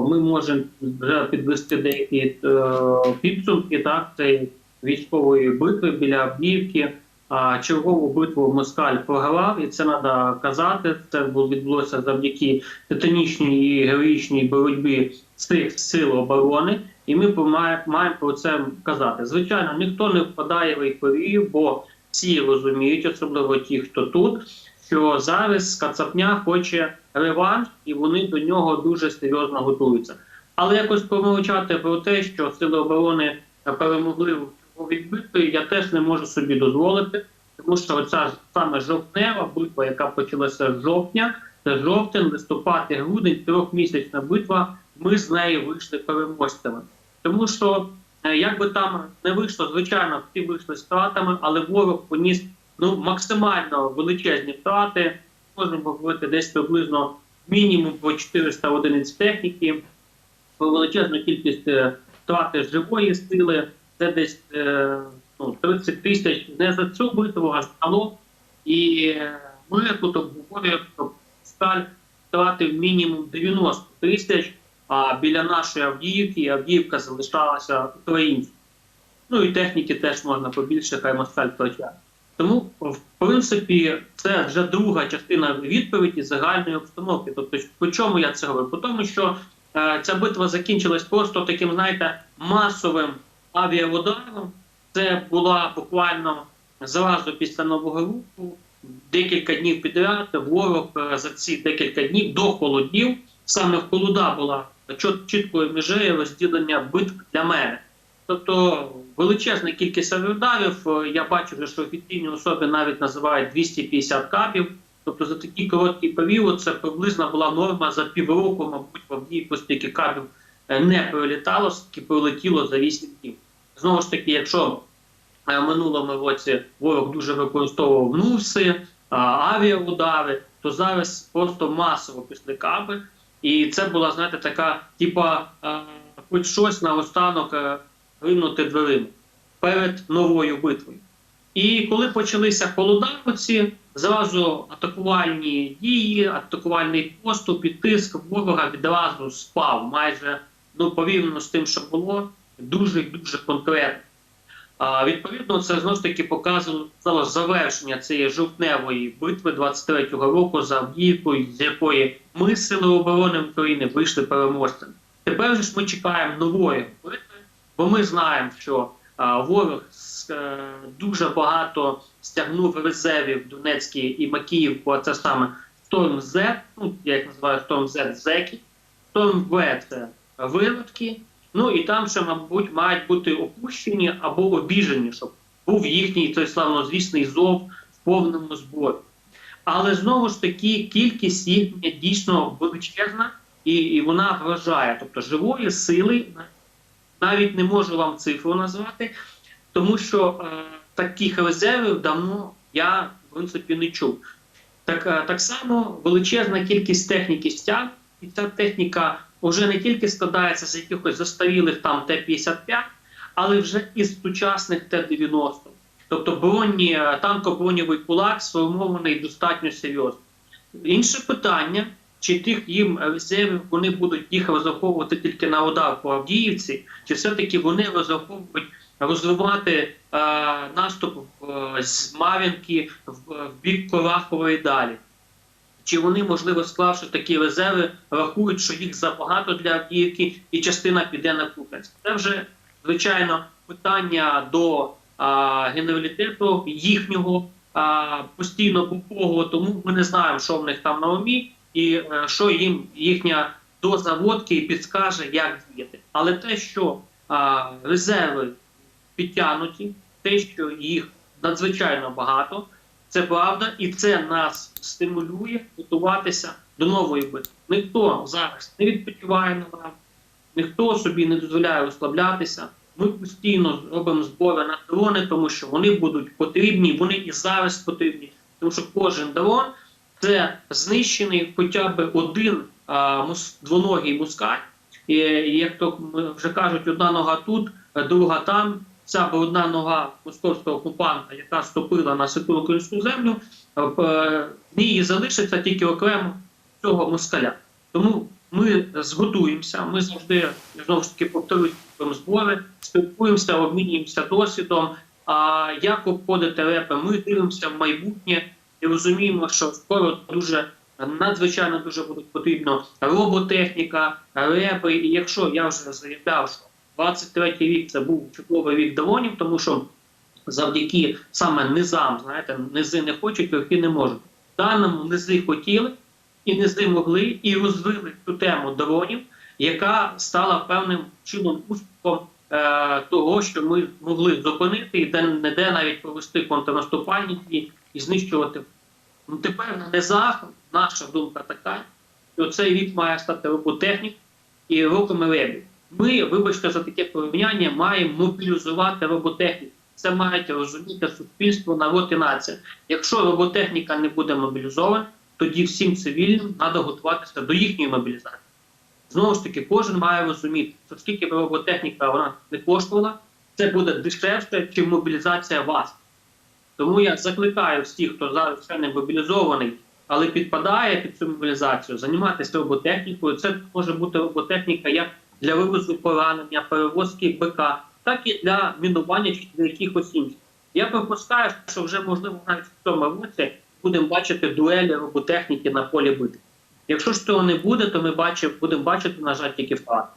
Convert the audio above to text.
ми можемо вже підвести деякі е, підсумки так, військової битви біля Авдіївки. А чергову битву Москаль програв, і це треба казати. Це відбулося завдяки титанічній і героїчній боротьбі цих сил оборони. І ми маємо про це казати. Звичайно, ніхто не впадає в ейфорію, бо всі розуміють, особливо ті, хто тут, що зараз Кацапня хоче реванш, і вони до нього дуже серйозно готуються. Але якось промовчати про те, що сили оборони перемогли в відбити, я теж не можу собі дозволити, тому що оця ж саме жовтнева битва, яка почалася з жовтня, це жовтень, листопад і грудень, трьохмісячна битва. Ми з неї вийшли переможцями. Тому що е, як би там не вийшло, звичайно, всі вийшли з втратами, але ворог поніс ну максимально величезні втрати. Можемо говорити десь приблизно мінімум по 400 одиниць техніки, величезну кількість е, втрати живої сили. Це десь е, ну, 30 тисяч не за цю битву, а загалом. І е, ми тут обговорюємо, що сталь втратив мінімум 90 тисяч, а біля нашої Авдіївки Авдіївка залишалася українською. Ну і техніки теж можна побільше, хай москаль втрачає. Тому, в принципі, це вже друга частина відповіді загальної обстановки. Тобто, по чому я це говорю? По тому, що е, ця битва закінчилась просто таким, знаєте, масовим авіаударом. Це була буквально зразу після нового року, декілька днів підряд. Ворог е, за ці декілька днів до холодів, саме в холода була чіт- чіткою межею розділення битв для мене. Тобто величезна кількість авіаударів. Е, Я бачу, що офіційні особи навіть називають 250 кабів. Тобто за такий короткий період це приблизно була норма за півроку, мабуть, в Авдіївку стільки кабів е, не прилітало, скільки прилетіло за 8 днів. Знову ж таки, якщо е, в минулому році ворог дуже використовував НУСи, авіаудари, то зараз просто масово пішли каби. І це була, знаєте, така, типа, хоч щось на останок ринути дверима перед новою битвою. І коли почалися холодаці, зразу атакувальні дії, атакувальний поступ і тиск ворога відразу спав майже ну, порівняно з тим, що було, дуже дуже конкретно. А, відповідно, це знову ж таки показувало завершення цієї жовтневої битви 23-го року за Авдіївкою, з якої ми, Сили оборони України, вийшли переможцями. Тепер ж ми чекаємо нової битви, бо ми знаємо, що ворог е, дуже багато стягнув резервів в Донецькій і Макіївку, а це саме Storm Z, ну я їх називаю Storm Z зеки, Storm V – це виродки. Ну і там ще, мабуть, мають бути опущені або обіжені, щоб був їхній той славнозвісний зов в повному зборі. Але знову ж таки кількість їхня дійсно величезна і, і вона вражає. Тобто живої сили навіть не можу вам цифру назвати, тому що е, таких резервів давно я в принципі не чув. Так, е, так само величезна кількість техніки стяг, і ця техніка вже не тільки складається з якихось застарілих там Т-55, але вже із сучасних Т-90. Тобто броні, е, танкоброньовий кулак сформований достатньо серйозно. Інше питання, чи тих їм резервів вони будуть їх розраховувати тільки на удар по Авдіївці, чи все-таки вони розраховують розвивати е, наступ е, з Мар'їнки в, в бік Корахова і далі. Чи вони, можливо, склавши такі резерви, рахують, що їх забагато для Авдіївки, і частина піде на Куп'янськ? Це вже, звичайно, питання до а, генералітету їхнього а, постійно букового, тому ми не знаємо, що в них там на умі, і е, що їм їхня доза водки підскаже, як діяти. Але те, що резерви підтягнуті, те, що їх надзвичайно багато, це правда, і це нас стимулює готуватися до нової битви. Ніхто зараз не відпочиває на нам, ніхто собі не дозволяє розслаблятися. Ми постійно робимо збори на дрони, тому що вони будуть потрібні, вони і зараз потрібні, тому що кожен дрон це знищений хоча б один а, мус, двоногий мускаль. І, як то вже кажуть, одна нога тут, друга там. Ця б одна нога московського окупанта, яка ступила на святу українську землю, в ній залишиться тільки окремо цього москаля. Тому ми зготуємося. Ми завжди знову ж таки повторюсь збори, спілкуємося, обмінюємося досвідом. А як обходити репи? Ми дивимося в майбутнє і розуміємо, що скоро дуже надзвичайно дуже буде потрібно роботехніка, репи. І якщо я вже заявляв, що 23-й рік це був чудовий рік дронів, тому що завдяки саме низам, знаєте, низи не хочуть, верхи не можуть. В даному низи хотіли і низи могли, і розвили цю тему дронів, яка стала певним чином успіхом е, того, що ми могли зупинити і де не де навіть провести контрнаступальні дії і знищувати. Ну тепер на низах наша думка така, що цей рік має стати роботехнік і роками ребів. Ми, вибачте, за таке порівняння, маємо мобілізувати роботехніку. Це мають розуміти суспільство, народ і нація. Якщо роботехніка не буде мобілізована, тоді всім цивільним треба готуватися до їхньої мобілізації. Знову ж таки, кожен має розуміти, що скільки б роботехніка вона не коштувала, це буде дешевше, ніж мобілізація вас. Тому я закликаю всіх, хто зараз ще не мобілізований, але підпадає під цю мобілізацію, займатися роботехнікою. Це може бути роботехніка як для вивозу поранення, перевозки БК, так і для мінування чи для якихось інших. Я припускаю, що вже можливо навіть в цьому році будемо бачити дуелі роботехніки на полі битви. Якщо ж цього не буде, то ми бачимо, будемо бачити, на жаль, тільки втрати.